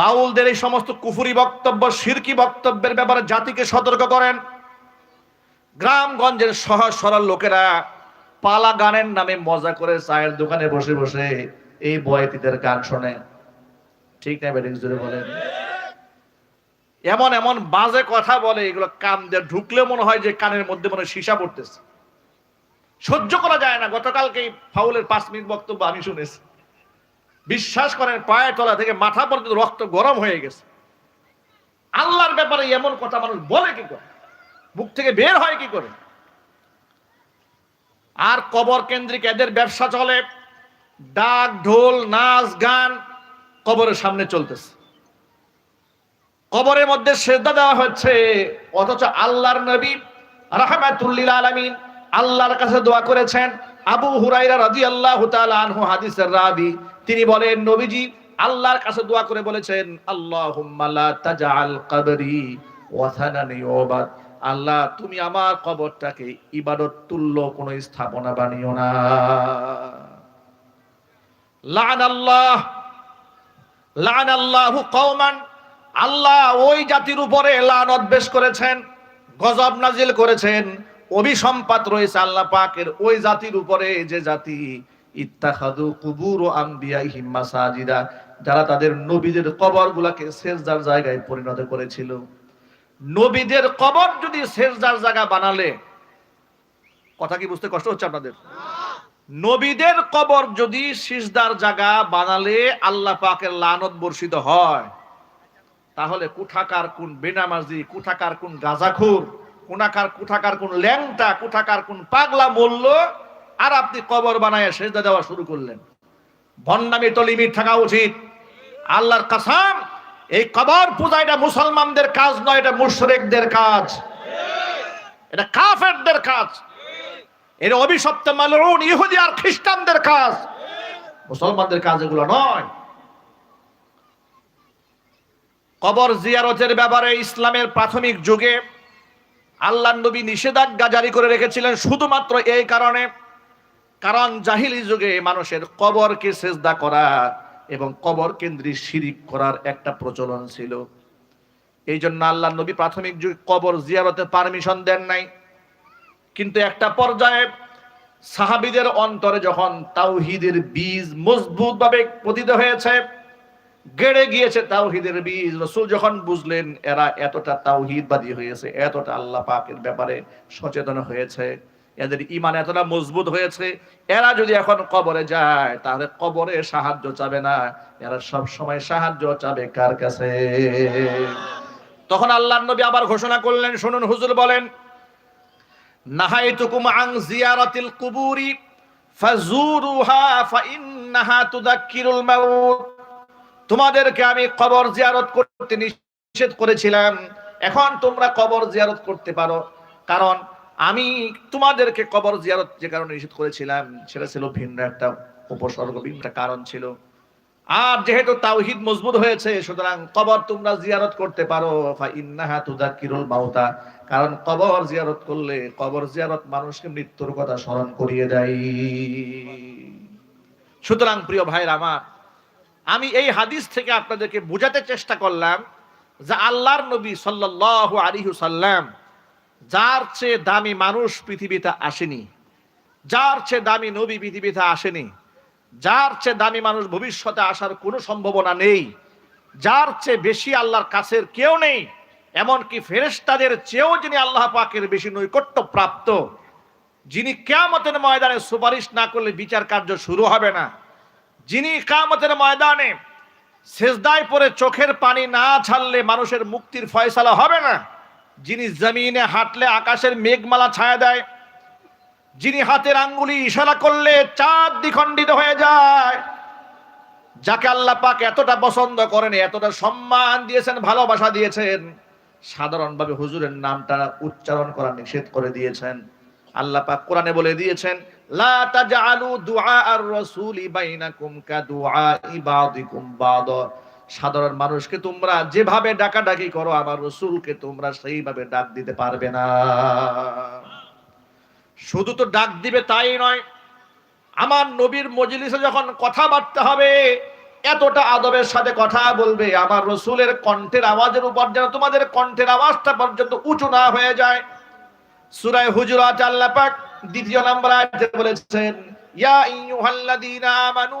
বাউলদের এই সমস্ত কুফুরি বক্তব্য, সিরকি বক্তব্যের ব্যাপারে জাতিকে সতর্ক করেন। গ্রামগঞ্জের সহজ সরল লোকেরা পালা গানের নামে মজা করে চায়ের দোকানে বসে বসে এই বয়তিদের গান শোনে। ঠিক না বেডিং জুড়ে বলেন। এমন এমন বাজে কথা বলে, এগুলো কান দিয়ে ঢুকলে মনে হয় যে কানের মধ্যে মনে সীসা পড়তেছে। সহ্য করা যায় না। গতকালকে ফাউলের পাঁচ মিনিট বক্তব্য আমি শুনেছি। বিশ্বাস করেন পায়ের তলা থেকে মাথা পর্যন্ত রক্ত গরম হয়ে গেছে। আল্লাহর ব্যাপারে এমন কথা মানুষ বলে কি করে? মুখ থেকে বের হয় কি করে? আর কবর কেন্দ্রিক এদের ব্যবসা চলে, ডাক, ঢোল, নাচ, গান কবরের সামনে চলতেছে। কবরের মধ্যে শ্রদ্ধা দেওয়া হচ্ছে, অথচ আল্লাহর নবী রাহমাতুল্লিল আলামিন আল্লাহর কাছে দোয়া করেছেন, আবু হুরাইরা রাদিয়াল্লাহু তাআলা আনহু হাদিসের রাবি তিনি বলেন, নবীজি আল্লাহর কাছে দোয়া করে বলেছেন, আল্লাহুম্মা লা আল্লাহ, তুমি আমার কবরটাকে ইবাদত তুল্য কোন স্থাপনা বানিও না। লান আল্লাহ লান আল্লাহু কওমান, আল্লাহ ওই জাতির উপরে লানত বেশ করেছেন, গজব নাজিল করেছেন, অভিসম্পাত রয়েছে আল্লাহ পাকের, ওই জাতির উপরে যে জাতি ইত্তাখাদু কুবুর ও যারা তাদের নবীদের কবরগুলোকে সেজদার জায়গায় পরিণত করেছিল। নবীদের কবর যদি সেজদার জায়গা বানালে, কথা কি বুঝতে কষ্ট হচ্ছে আপনাদের? নবীদের কবর যদি সিজদার জায়গা বানালে আল্লাহ পাকের লানত বর্ষিত হয়, তাহলে কুঠাকার কোন বেনামাজি কুঠাকার কোন গাজাখুর, কোনাকার কুঠাকার কোন ল্যাংটা কুঠাকার কোন পাগলা মূল্য আর আপনি কবর বানায় সেজদা দেওয়া শুরু করলেন। ভণ্ডামি তো লিমিট থাকা উচিত। আল্লাহর কাসাম, এই কবর পূজা এটা মুসলমানদের কাজ নয়, এটা মুশরিকদের কাজ। এটা কাফেরদের কাজ। এটা অভিশপ্ত মালউন, ইহুদি আর খ্রিস্টানদের কাজ। মুসলমানদের কাজ এগুলো নয়। কবর জিয়ারতের ব্যাপারে ইসলামের প্রাথমিক যুগে আল্লাহ নবী নিষেধাজ্ঞা জারি করে রেখেছিলেন শুধুমাত্র এই কারণে। কারণ জাহিলি যুগে মানুষের কবরকে সেজদা করা এবং কবর কেন্দ্রিক শিরিক করার একটা প্রচলন ছিল। এই জন্য আল্লাহ নবী প্রাথমিক যুগে কবর জিয়ারতে পারমিশন দেন নাই। কিন্তু একটা পর্যায়ে সাহাবিদের অন্তরে যখন তাওহিদের বীজ মজবুত ভাবে পতিত হয়েছে, গেড়ে গিয়েছে তাওহিদের বীজ, রসুল যখন বুঝলেন এরা এতটা তাওহিদবাদী হয়েছে, এতটা আল্লাহ পাকের ব্যাপারে সচেতন হয়েছে এদের ইমান এতটা মজবুত হয়েছে, এরা যদি এখন কবরে যায়, তাহলে কবরে সাহায্য চাবে না। এরা সব সময় সাহায্য চাবে কার কাছে? তখন আল্লাহ নবী আবার ঘোষণা করলেন, শুনুন হুজুর বলেন, নাহাইতুকুম আং জিয়ারাতিল কুবুরি ফাজুরুহা ফাইন্নাহা তুযাক্কিরুল মাউত। তোমাদেরকে আমি কবর জিয়ারত করতে নিষেধ করেছিলাম। এখন তোমরা কবর জিয়ারত করতে পারো, কারণ আমি তোমাদেরকে কবর জিয়ারত যে কারণে নিষেধ করেছিলাম, সেটা ছিল ভিন্ন একটা উপসর্গ, ভিন্ন একটা কারণ ছিল। আর যেহেতু তাওহিদ মজবুত হয়েছে, সুতরাং কবর তোমরা জিয়ারত করতে পারো। ইন্নাহা তুযাক্কিরুল মাউতা, কারণ কবর জিয়ারত করলে কবর জিয়ারত মানুষকে মৃত্যুর কথা স্মরণ করিয়ে দেয়। সুতরাং প্রিয় ভাইরা আমার, আমি এই হাদিস থেকে আপনাদেরকে বোঝাতে চেষ্টা করলাম যে আল্লাহর নবী সাল্লাল্লাহু আলাইহি সাল্লাম যার চেয়ে দামি মানুষ পৃথিবীতে আসেনি, যার চেয়ে দামি নবী পৃথিবীতে আসেনি, যার চেয়ে দামি মানুষ ভবিষ্যতে আসার কোনো সম্ভাবনা নেই, যার চেয়ে বেশি আল্লাহর কাছের কেউ নেই, এমনকি ফেরেশতাদের চেয়েও যিনি আল্লাহ পাকের বেশি নৈকট্য প্রাপ্ত, যিনি কেয়ামতের ময়দানে সুপারিশ না করলে বিচার কার্য শুরু হবে না, যিনি কামতের ময়দানে সেজদায় পরে চোখের পানি না ছাড়লে মানুষের মুক্তির ফয়সালা হবে না। যিনি জমিনে হাঁটলে আকাশের মেঘমালা ছায়া দেয়, যিনি হাতের আঙ্গুলি ইশারা করলে চাঁদ দ্বিখণ্ডিত হয়ে যায়, যাকে আল্লাহ পাক এতটা পছন্দ করেন, এতটা সম্মান দিয়েছেন, ভালোবাসা দিয়েছেন, সাধারণভাবে হুজুরের নামটা উচ্চারণ করা নিষেধ করে দিয়েছেন। আল্লাহ পাক কোরআনে বলে দিয়েছেন, লা তাজআলু দুআ আর রাসূলি বাইনাকুম কা দুআই বাদিকুম বাদ। সাধারণ মানুষকে তোমরা যেভাবে ডাকাডাকি করো, আমার রসুলকে তোমরা সেইভাবে ডাক দিতে পারবে না। শুধু তো ডাক দিবে তাই নয়, আমার নবীর মজলিসে যখন কথাবার্তা হবে, এতটা আদবের সাথে কথা বলবে, আমার রসুলের কণ্ঠের আওয়াজের উপর যেন তোমাদের কণ্ঠের আওয়াজটা পর্যন্ত উঁচু না হয়ে যায়। সুরায় হুজুরাত আল্লাহ পাক দ্বিতীয় নম্বর আয়াতে বলেছেন, ইয়া আইয়ুহাল্লাযীনা আমানু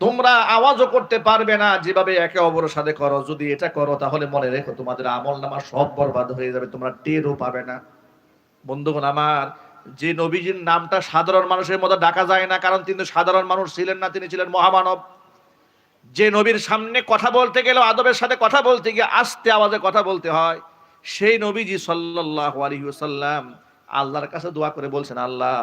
তোমরা আওয়াজও করতে পারবে না, যেভাবে একে অপরের সাথে করো। যদি এটা করো, তাহলে মনে রেখো, তোমাদের আমল নামা সব বরবাদ হয়ে যাবে, তোমরা টেরও পাবে না। বন্ধুগণ, আমার যে নবীজির নামটা সাধারণ মানুষের মতো ডাকা যায় না, কারণ তিনি সাধারণ মানুষ ছিলেন না, তিনি ছিলেন মহামানব। যে নবীর সামনে কথা বলতে গেলে আদবের সাথে কথা বলতে গিয়ে আস্তে আওয়াজে কথা বলতে হয়, সেই নবীজি সাল্লাল্লাহু আলাইহি ওয়াসাল্লাম আল্লাহর কাছে দোয়া করে বলছেন, আল্লাহ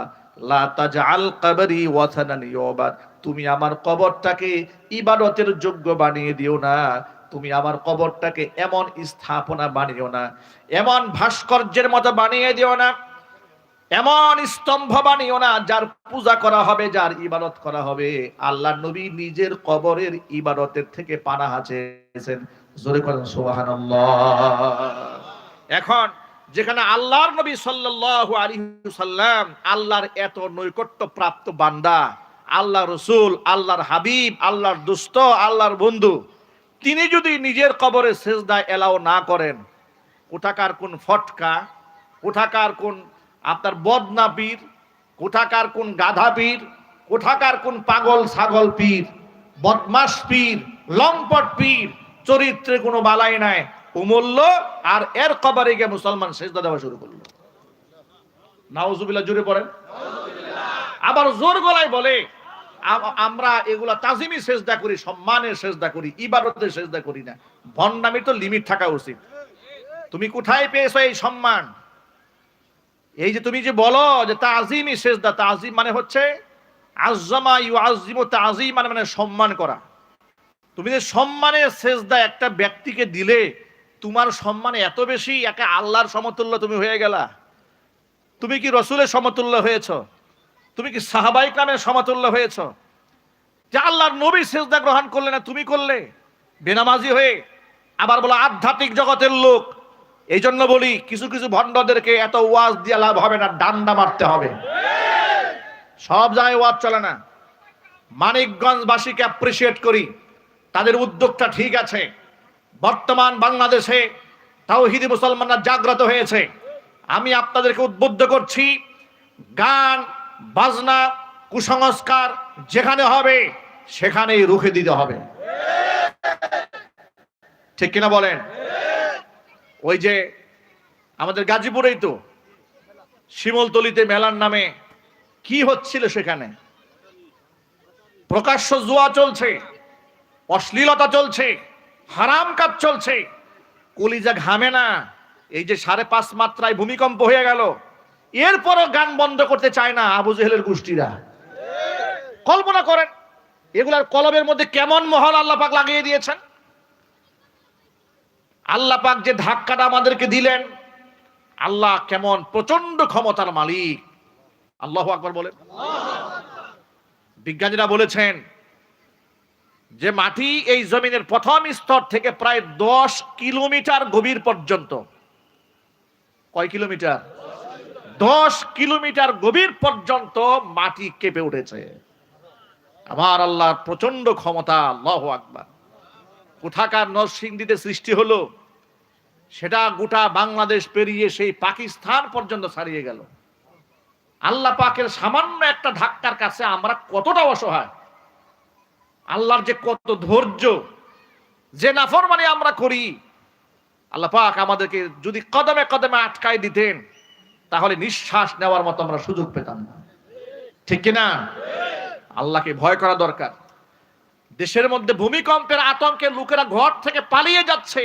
তুমি আমার কবরটাকে ইবাদতের যোগ্য বানিয়ে দিও না। তুমি আমার কবরটাকে এমন স্থাপনা বানিও না। এমন ভাস্কর্যের মতো বানিয়ে দিও না। এমন স্তম্ভ বানিও না যার পূজা করা হবে, যার ইবাদত করা হবে। আল্লাহ নবী নিজের কবরের ইবাদতের থেকে পানা চেয়েছেন। জোরে করেন সুবহানাল্লাহ। এখন যেখানে আল্লাহর নবী সাল্লাল্লাহু আলাইহি সাল্লাম আল্লাহর এত নৈকট্য প্রাপ্ত বান্দা আল্লাহ রসুল, আল্লাহর হাবিব, আল্লাহর দুস্থ আল্লাহর বন্ধু, তিনি যদি নিজের কবরে সেজদায় এলাও না করেন, কোথাকার কোন ফটকা, কোথাকার কোন আপনার বদনা পীর, কোথাকার কোন গাধা পীর, কোথাকার কোন পাগল ছাগল পীর বদমাস পীর, লম্পট পীর, চরিত্রে কোনো বালাই নাই। উমূল্য আর এর কবারে গিয়ে মুসলমান সেজদা দেওয়া শুরু করল। নাউজুবিল্লাহ জুড়ে পড়েন। আবার জোর গলায় বলে আমরা এগুলা তাজিমি সেজদা করি, সম্মানের সেজদা করি, ইবাদতের সেজদা করি না। ভণ্ডামির তো লিমিট থাকা উচিত। তুমি কোথায় পেয়েছ এই সম্মান? এই যে তুমি যে বলো যে তাজিমি সেজদা, তাজিম মানে হচ্ছে আজমা ইউ আজিম তাজিম মানে মানে সম্মান করা। তুমি যে সম্মানের সেজদা একটা ব্যক্তিকে দিলে তোমার সম্মান এত বেশি একে আল্লাহর সমতুল্য তুমি হয়ে গেলা। তুমি কি রসুলের সমতুল্য হয়েছ? তুমি কি সাহাবাই কামের সমতুল্য হয়েছ? যে আল্লাহর নবী সেজদা গ্রহণ করলে না তুমি করলে? বেনামাজি হয়ে আবার বলো আধ্যাত্মিক জগতের লোক। এই জন্য বলি, কিছু কিছু ভণ্ডদেরকে এত ওয়াজ দিয়ে লাভ হবে না, ডান্ডা মারতে হবে। সব জায়গায় ওয়াজ চলে না। মানিকগঞ্জবাসীকে অ্যাপ্রিসিয়েট করি। তাদের উদ্যোগটা ঠিক আছে। বর্তমান বাংলাদেশে তাওহিদি মুসলমানরা জাগ্রত হয়েছে। আমি আপনাদেরকে উদ্বুদ্ধ করছি, গান, বাজনা, কুসংস্কার যেখানে হবে, সেখানেই রুখে দিতে হবে। ঠিক কিনা বলেন? ওই যে আমাদের গাজীপুরেই তো শিমলতলিতে মেলার নামে কি হচ্ছিল সেখানে? প্রকাশ্য জুয়া চলছে, অশ্লীলতা চলছে হারাম কাজ চলছে। কলিজা ঘামে না। এই যে সাড়ে পাঁচ মাত্রায় ভূমিকম্প হয়ে গেল। এরপরও গান বন্ধ করতে চায় না আবু জেহেলের গোষ্ঠীরা। কল্পনা করেন, এগুলার কলবের মধ্যে কেমন মহল আল্লাহ পাক লাগিয়ে দিয়েছেন? আল্লাহ পাক যে ধাক্কাটা আমাদেরকে দিলেন, আল্লাহ কেমন প্রচণ্ড ক্ষমতার মালিক। আল্লাহ আকবার বলেন। বিজ্ঞানীরা বলেছেন যে মাটি এই জমিনের প্রথম স্তর থেকে প্রায় দশ কিলোমিটার গভীর পর্যন্ত। কয় কিলোমিটার? দশ কিলোমিটার গভীর পর্যন্ত মাটি কেঁপে উঠেছে। আমার আল্লাহর প্রচণ্ড ক্ষমতা, আল্লাহ আকবার। কোথাকার নরসিংদীতে সৃষ্টি হলো, সেটা গোটা বাংলাদেশ পেরিয়ে সেই পাকিস্তান পর্যন্ত ছাড়িয়ে গেল। আল্লাহ পাকের সামান্য একটা ধাক্কার কাছে আমরা কতটা অসহায়? আল্লাহর যে কত ধৈর্য, যে নাফরমানি আমরা করি, আল্লাহ পাক আমাদেরকে যদি কদমে কদমে আটকায় দিতেন, তাহলে নিঃশ্বাস নেওয়ার মতো আমরা সুযোগ পেতাম না। ঠিক কিনা আল্লাহকে ভয় করা দরকার। দেশের মধ্যে ভূমিকম্পের আতঙ্কে লোকেরা ঘর থেকে পালিয়ে যাচ্ছে,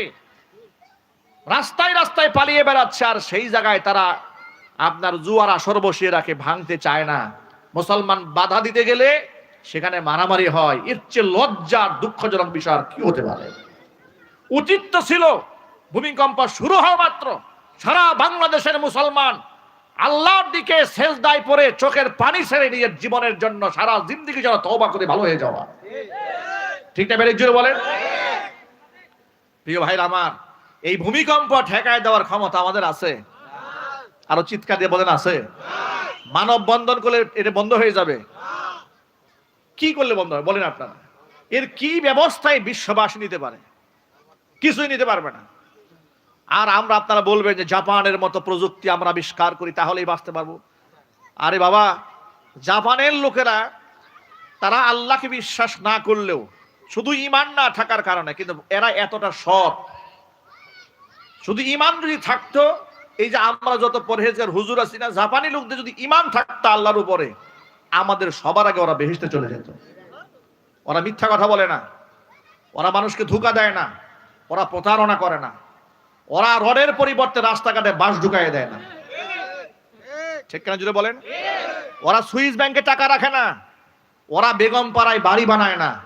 রাস্তায় রাস্তায় পালিয়ে বেড়াচ্ছে, আর সেই জায়গায় তারা আপনার জুয়ার আসর বসিয়ে রাখে ভাঙতে চায় না। মুসলমান বাধা দিতে গেলে সেখানে মারামারি হয়। এর চেয়ে লজ্জার, দুঃখজনক বিষয় আর কি হতে পারে? উচিত তো ছিল, ভূমিকম্প শুরু হওয়া মাত্র। সারা বাংলাদেশের মুসলমান আল্লাহর দিকে শেষ দায় পরে চোখের পানি ছেড়ে নিজের জীবনের জন্য সারা জিন্দিগি যেন তওবা করে ভালো হয়ে যাওয়া। ঠিক না বেরিক জুড়ে বলেন? প্রিয় ভাইরা আমার, এই ভূমিকম্প ঠেকায় দেওয়ার ক্ষমতা আমাদের আছে। আরও চিৎকার দিয়ে বলেন, আছে। মানব বন্ধন করলে এটা বন্ধ হয়ে যাবে। কি করলে বন্ধ হবে বলেন আপনারা। এর কি ব্যবস্থায় বিশ্ববাসী নিতে পারে? কিছুই নিতে পারবে না। আর আমরা আপনারা বলবেন যে জাপানের মতো প্রযুক্তি আমরা আবিষ্কার করি, তাহলেই বাঁচতে পারব। আরে বাবা, জাপানের লোকেরা, তারা আল্লাহকে বিশ্বাস না করলেও, শুধু ইমান না থাকার কারণে, কিন্তু এরা এতটা সৎ। শুধু ইমান যদি থাকতো, এই যে আমরা যত পরহেজের হুজুর আছি না, জাপানি লোকদের যদি ইমান থাকতো আল্লাহর উপরে আমাদের সবার আগে ওরা বেহেস্তে চলে যেত। ওরা মিথ্যা কথা বলে না। ওরা মানুষকে ধোকা দেয় না। ওরা প্রতারণা করে না। ওরা রডের পরিবর্তে রাস্তাঘাটে বাস ঢুকাই দেয় না। ঠিক কেন জুড়ে বলেন? ওরা সুইস ব্যাংকে টাকা রাখে না। ওরা বেগম পাড়ায় বাড়ি বানায় না।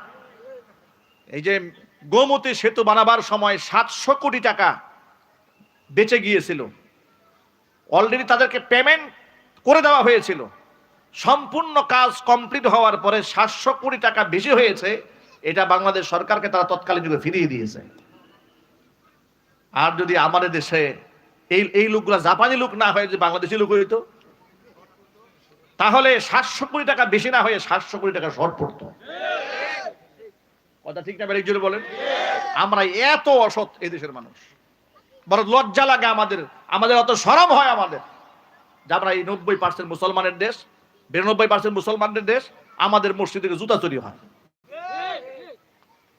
এই যে গোমতী সেতু বানাবার সময় সাতশো কোটি টাকা বেঁচে গিয়েছিল। অলরেডি তাদেরকে পেমেন্ট করে দেওয়া হয়েছিল। সম্পূর্ণ কাজ কমপ্লিট হওয়ার পরে সাতশো কোটি টাকা বেশি হয়েছে, এটা বাংলাদেশ সরকারকে তারা তৎকালীন যুগে ফিরিয়ে দিয়েছে। আর যদি আমাদের দেশে এই এই লোকগুলো জাপানি লোক না হয়ে যে বাংলাদেশি লোক হইতো, তাহলে সাতশো কোটি টাকা বেশি না হয়ে সাতশো কোটি টাকা শর্ট পড়তো। কথা ঠিক না জুড়ে বলেন? আমরা এত অসৎ এই দেশের মানুষ। বড় লজ্জা লাগে আমাদের আমাদের অত সরম হয় আমাদের। যে আমরা এই নব্বই পার্সেন্ট মুসলমানের দেশ বিরানব্বই পার্সেন্ট মুসলমানদের দেশ আমাদের মসজিদে জুতা চুরি হয়।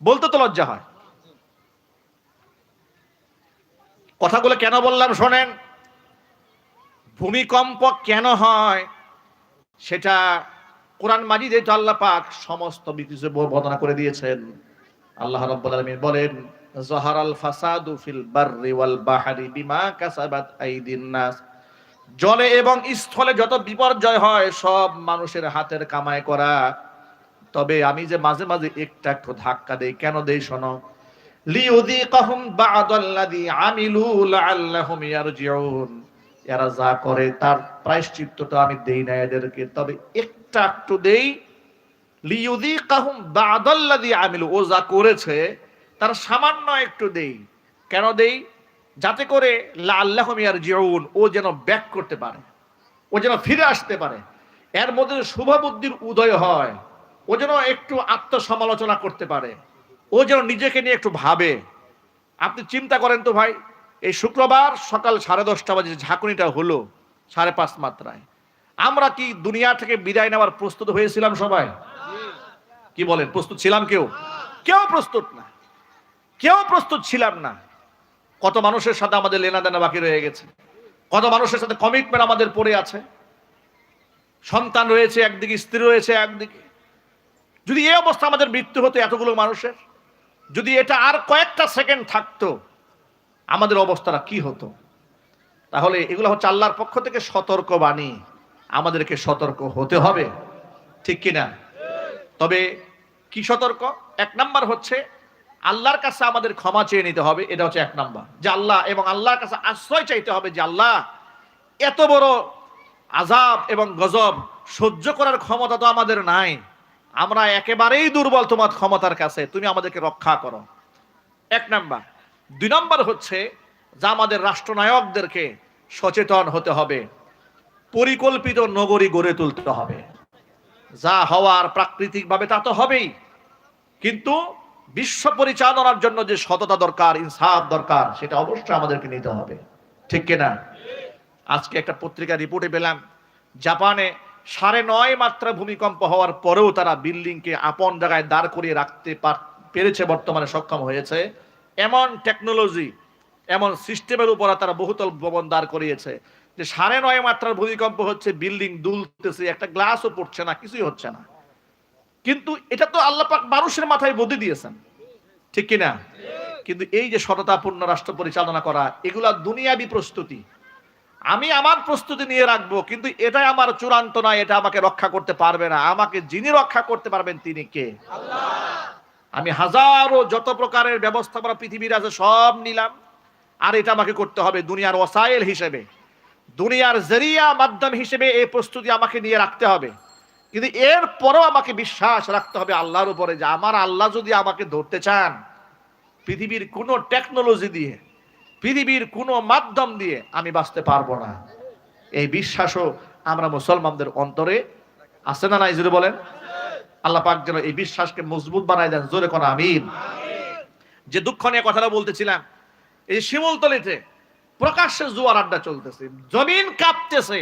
বলতে তো লজ্জা হয়। কথাগুলো কেন বললাম শোনেন? ভূমিকম্প কেন হয় সেটা কোরআন মাজিদে তো আল্লাহ পাক সমস্ত কিছু বর্ণনা করে দিয়েছেন। আল্লাহ রাব্বুল আলামিন বলেন, জহারাল ফাসাদু ফিল বাররি ওয়াল বাহরি বিমা কাসাবাত আইদিন নাস। জলে এবং স্থলে যত বিপর্যয় হয়, সব মানুষের হাতের কামাই করা। তবে আমি যে মাঝে মাঝে একটা একটু ধাক্কা দেই, কেন দেই শোনো? এরা যা করে, তার প্রায়শ্চিত্তটা আমি দেই না এদেরকে। তবে একটা একটু দেই, লিউযীকাহুম বা'দাল্লাযী আমিলু, ও যা করেছে, তার সামান্য একটু দেই। কেন দেই? যাতে করে লাআল্লাহুম ইয়ারজিউন, ও যেন ব্যাক করতে পারে, ও যেন ফিরে আসতে পারে। এর মধ্যে শুভ বুদ্ধির উদয় হয়, ও যেন একটু আত্মসমালোচনা করতে পারে, ও যেন নিজেকে নিয়ে একটু ভাবে। আপনি চিন্তা করেন তো ভাই, এই শুক্রবার সকাল সাড়ে দশটা বাজে ঝাঁকুনিটা হলো, সাড়ে পাঁচ মাত্রায়, আমরা কি দুনিয়া থেকে বিদায় নেওয়ার প্রস্তুত হয়েছিলাম সবাই? কি বলেন, প্রস্তুত ছিলাম কেউ? কেউ প্রস্তুত না। কেউ প্রস্তুত ছিলাম না। কত মানুষের সাথে আমাদের লেনা দেনা বাকি রয়ে গেছে? কত মানুষের সাথে কমিটমেন্ট আমাদের পড়ে আছে? সন্তান রয়েছে একদিকে, স্ত্রী রয়েছে একদিকে। যদি এই অবস্থা আমাদের মৃত্যু হতো এতগুলো মানুষের, যদি এটা আর কয়েকটা সেকেন্ড থাকতো, আমাদের অবস্থাটা কি হতো? তাহলে এগুলো হচ্ছে আল্লাহর পক্ষ থেকে সতর্ক বাণী আমাদেরকে সতর্ক হতে হবে। ঠিক কিনা? তবে কি সতর্ক? এক নাম্বার হচ্ছে আল্লাহর কাছে আমাদের ক্ষমা চেয়ে নিতে হবে, এটা হচ্ছে এক নাম্বার। যে আল্লাহ এবং আল্লাহর কাছে আশ্রয় চাইতে হবে যে আল্লাহ এত বড় আজাব এবং গজব সহ্য করার ক্ষমতা তো আমাদের নাই। আমরা একেবারেই দুর্বল তোমার ক্ষমতার কাছে, তুমি আমাদেরকে রক্ষা করো। এক নাম্বার। দুই নম্বর হচ্ছে যা আমাদের রাষ্ট্রনায়কদেরকে সচেতন হতে হবে, পরিকল্পিত নগরী গড়ে তুলতে হবে। যা হওয়ার প্রাকৃতিকভাবে তা তো হবেই, কিন্তু বিশ্ব পরিচালনার জন্য যে সততা দরকার, ইনসাফ দরকার, সেটা অবশ্যই আমাদেরকে নিতে হবে। ঠিক কিনা? আজকে একটা পত্রিকা রিপোর্টে পেলাম, জাপানে সাড়ে নয় মাত্রা ভূমিকম্প হওয়ার পরেও তারা বিল্ডিংকে আপন জায়গায় দাঁড় করিয়ে রাখতে পার- পেরেছে, বর্তমানে সক্ষম হয়েছে। এমন টেকনোলজি, এমন সিস্টেমের উপর তারা বহুতল ভবন দাঁড় করিয়েছে, যে সাড়ে নয় মাত্রার ভূমিকম্প হচ্ছে বিল্ডিং দুলতেছে, একটা গ্লাসও পড়ছে না, কিছুই হচ্ছে না। কিন্তু এটা তো আল্লাহ পাক মানুষের মাথায় বুদ্ধি দিয়েছেন। ঠিক কিনা? কিন্তু এই যে সততাপূর্ণ রাষ্ট্র পরিচালনা করা, এগুলা দুনিয়াবি প্রস্তুতি। আমি আমার প্রস্তুতি নিয়ে রাখব, কিন্তু এটাই আমার চূড়ান্ত নয়, এটা আমাকে রক্ষা করতে পারবে না। আমাকে যিনি রক্ষা করতে পারবেন তিনি কে? আমি হাজারো যত প্রকারের ব্যবস্থাপনা পৃথিবীর আছে সব নিলাম, আর এটা আমাকে করতে হবে দুনিয়ার ওসাইল হিসেবে। দুনিয়ার জরিয়া মাধ্যম হিসেবে এই প্রস্তুতি আমাকে নিয়ে রাখতে হবে। কিন্তু এর পরও আমাকে বিশ্বাস রাখতে হবে আল্লাহর উপরে যে আমার আল্লাহ যদি আমাকে ধরতে চান, পৃথিবীর কোনো টেকনোলজি দিয়ে, পৃথিবীর কোনো মাধ্যম দিয়ে আমি বাঁচতে পারব না। এই বিশ্বাসও আমরা মুসলমানদের অন্তরে আছে না নাই যদি বলেন? আল্লাহ পাক যেন এই বিশ্বাসকে মজবুত বানাই দেন, জোরে কোন আমিন। যে দুঃখ নিয়ে কথাটা বলতেছিলাম, এই শিমুলতলিতে প্রকাশ্যে জুয়ার আড্ডা চলতেছে, জমিন কাঁপতেছে।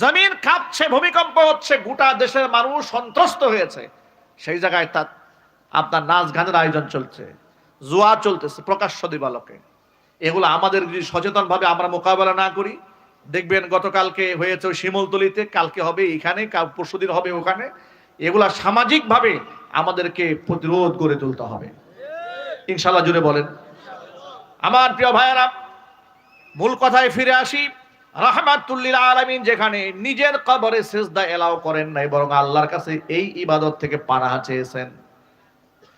জমিন কাঁপছে, ভূমিকম্প হচ্ছে, গোটা দেশের মানুষ সন্ত্রস্ত হয়েছে। সেই জায়গায় তার, আপনার নাচ গানের আয়োজন চলছে। জুয়া চলতেছে, প্রকাশ্য দিবালকে। এগুলো আমাদের যদি সচেতন ভাবে আমরা মোকাবেলা না করি, দেখবেন গতকালকে হয়েছে শিমলতলিতে, কালকে হবে এখানে পরশুদিন হবে ওখানে। এগুলা সামাজিক ভাবে আমাদেরকে প্রতিরোধ করে তুলতে হবে। ইনশাল্লাহ জুড়ে বলেন। আমার প্রিয় ভাইয়েরা, মূল কথায় ফিরে আসি। রাহমাতুল্লিল আলামিন, যেখানে নিজের কবরে সেজদা এলাও করেন নাই, বরং আল্লাহর কাছে এই ইবাদত থেকে পানাহা চেয়েছেন।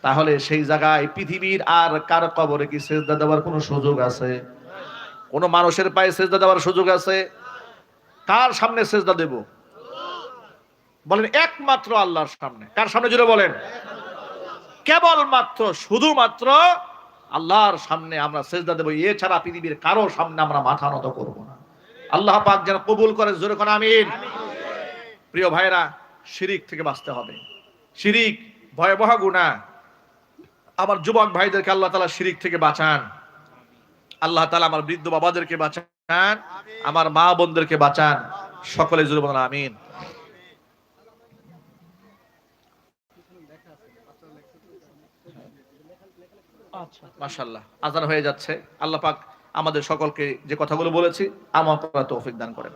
তাহলে সেই জায়গায় পৃথিবীর আর কার কবরে কি সেজদা দেওয়ার কোনো সুযোগ আছে? কোন মানুষের পায়ে সেজদা দেওয়ার সুযোগ আছে? কার সামনে সেজদা দেব? বলেন, একমাত্র আল্লাহর সামনে। কার সামনে জুড়ে বলেন? কেবলমাত্র, শুধুমাত্র আল্লাহর সামনে আমরা সেজদা দেবো। এছাড়া পৃথিবীর কারও সামনে আমরা মাথা নত করব না। আল্লাহ পাক যেন কবুল করে জোরে কোন আমিন। প্রিয় ভাইরা শিরিক থেকে বাঁচতে হবে। শিরিক ভয়াবহ গুণা আমার যুবক ভাইদেরকে আল্লাহ তালা শিরিক থেকে বাঁচান। আল্লাহ তালা আমার বৃদ্ধ বাবাদেরকে বাঁচান। আমার মা বোনদেরকে বাঁচান। সকলে জোরে বলেন আমিন। মাশাল্লাহ আজান হয়ে যাচ্ছে। আল্লাহ পাক আমাদের সকলকে যে কথাগুলো বলেছি আমার তৌফিক দান করেন।